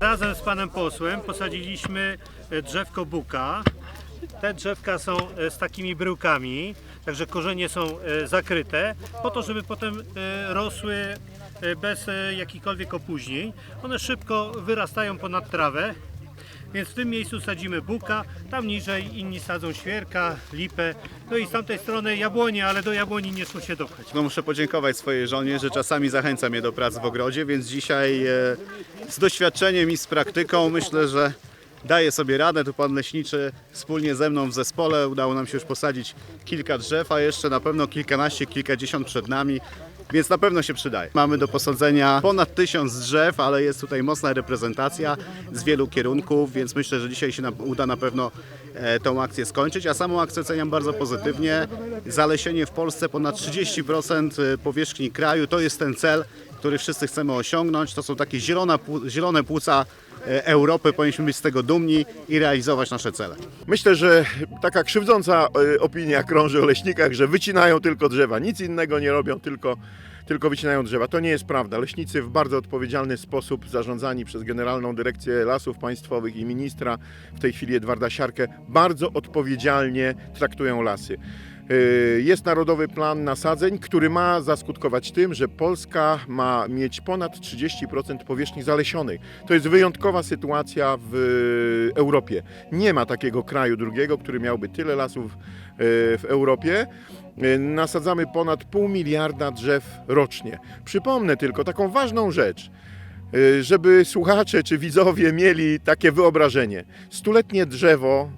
Razem z panem posłem posadziliśmy e, drzewko buka. Te drzewka są e, z takimi bryłkami, także korzenie są e, zakryte, po to, żeby potem rosły bez jakichkolwiek opóźnień. One szybko wyrastają ponad trawę, więc w tym miejscu sadzimy buka, tam niżej inni sadzą świerka, lipę, no i z tamtej strony jabłonie, ale do jabłoni nie szło się dopchać. No muszę podziękować swojej żonie, że czasami zachęca mnie do pracy w ogrodzie, więc dzisiaj e, z doświadczeniem i z praktyką myślę, że daję sobie radę. Tu pan leśniczy wspólnie ze mną w zespole udało nam się już posadzić kilka drzew, a jeszcze na pewno kilkanaście, kilkadziesiąt przed nami. Więc na pewno się przydaje. Mamy do posadzenia ponad tysiąc drzew, ale jest tutaj mocna reprezentacja z wielu kierunków, więc myślę, że dzisiaj się na, uda na pewno e, tą akcję skończyć. A samą akcję oceniam bardzo pozytywnie. Zalesienie w Polsce ponad 30% powierzchni kraju to jest ten cel, który wszyscy chcemy osiągnąć. To są takie zielone, zielone płuca e, Europy. Powinniśmy być z tego dumni i realizować nasze cele. Myślę, że taka krzywdząca e, opinia krąży o leśnikach, że wycinają tylko drzewa, nic innego nie robią, tylko, tylko wycinają drzewa. To nie jest prawda. Leśnicy w bardzo odpowiedzialny sposób, zarządzani przez Generalną Dyrekcję Lasów Państwowych i ministra, w tej chwili Edwarda Siarkę, bardzo odpowiedzialnie traktują lasy. E, Jest Narodowy Plan Nasadzeń, który ma zaskutkować tym, że Polska ma mieć ponad 30% powierzchni zalesionej. To jest wyjątkowa sytuacja w Europie. Nie ma takiego kraju drugiego, który miałby tyle lasów e, w Europie. Nasadzamy ponad pół miliarda drzew rocznie. Przypomnę tylko taką ważną rzecz żeby słuchacze czy widzowie mieli takie wyobrażenie. Stuletnie drzewo,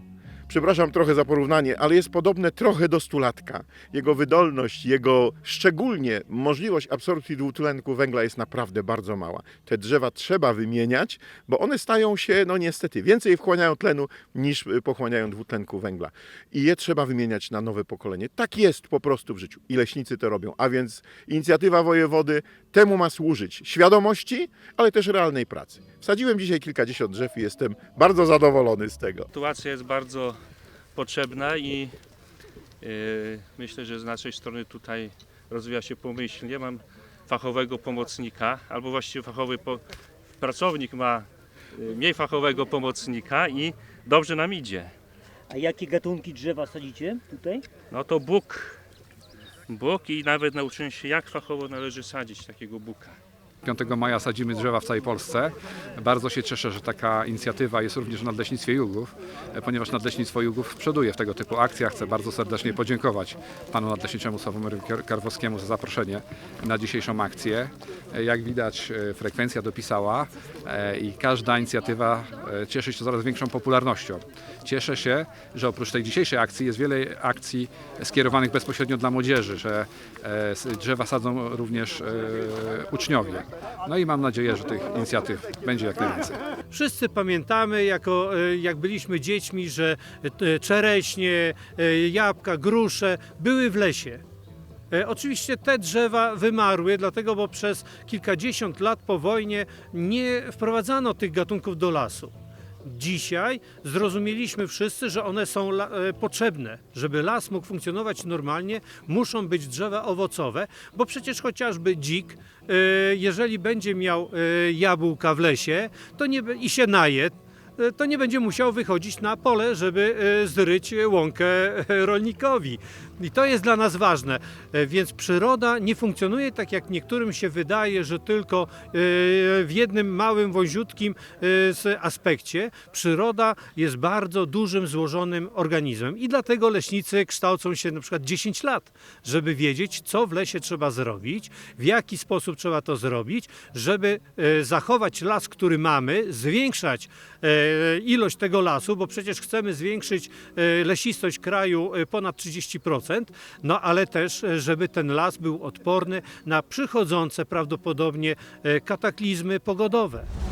przepraszam trochę za porównanie, ale jest podobne trochę do stulatka. Jego wydolność, jego szczególnie możliwość absorpcji dwutlenku węgla jest naprawdę bardzo mała. Te drzewa trzeba wymieniać, bo one stają się, no niestety, więcej wchłaniają tlenu niż pochłaniają dwutlenku węgla. I je trzeba wymieniać na nowe pokolenie. Tak jest po prostu w życiu i leśnicy to robią. A więc inicjatywa wojewody temu ma służyć. Świadomości, ale też realnej pracy. Wsadziłem dzisiaj kilkadziesiąt drzew i jestem bardzo zadowolony z tego. Sytuacja jest bardzo potrzebna i yy, myślę, że z naszej strony tutaj rozwija się pomyślnie. Mam fachowego pomocnika, albo właściwie fachowy po, pracownik ma yy, mniej fachowego pomocnika i dobrze nam idzie. A jakie gatunki drzewa sadzicie tutaj? No to Bóg. Bóg i nawet nauczyłem się jak fachowo należy sadzić takiego buka. 5 maja sadzimy drzewa w całej Polsce. Bardzo się cieszę, że taka inicjatywa jest również w Nadleśnictwie Jugów, e, ponieważ Nadleśnictwo Jugów przoduje w tego typu akcjach. Chcę bardzo serdecznie podziękować panu nadleśniczemu Sławomirowi Kar- Karwowskiemu za zaproszenie na dzisiejszą akcję. E, Jak widać e, frekwencja dopisała i każda inicjatywa cieszy się coraz większą popularnością. Cieszę się, że oprócz tej dzisiejszej akcji jest wiele akcji skierowanych bezpośrednio dla młodzieży, że drzewa sadzą również uczniowie. No i mam nadzieję, że tych inicjatyw będzie jak najwięcej. Wszyscy pamiętamy, jako, e, jak byliśmy dziećmi, że e, czereśnie, e, jabłka, grusze były w lesie. Oczywiście te drzewa wymarły, dlatego bo przez kilkadziesiąt lat po wojnie nie wprowadzano tych gatunków do lasu. Dzisiaj zrozumieliśmy wszyscy, że one są e, potrzebne. Żeby las mógł funkcjonować normalnie, muszą być drzewa owocowe, bo przecież chociażby dzik, e, jeżeli będzie miał e, jabłka w lesie to nie, i się naje, to nie będzie musiał wychodzić na pole, żeby e, zryć łąkę e, rolnikowi. I to jest dla nas ważne. E, Więc przyroda nie funkcjonuje tak, jak niektórym się wydaje, że tylko e, w jednym małym, wąziutkim e, aspekcie. Przyroda jest bardzo dużym, złożonym organizmem i dlatego leśnicy kształcą się na przykład 10 lat, żeby wiedzieć, co w lesie trzeba zrobić, w jaki sposób trzeba to zrobić, żeby e, zachować las, który mamy, zwiększać e, ilość tego lasu, bo przecież chcemy zwiększyć e, lesistość kraju e, ponad 30%, no ale też, e, żeby ten las był odporny na przychodzące prawdopodobnie e, kataklizmy pogodowe.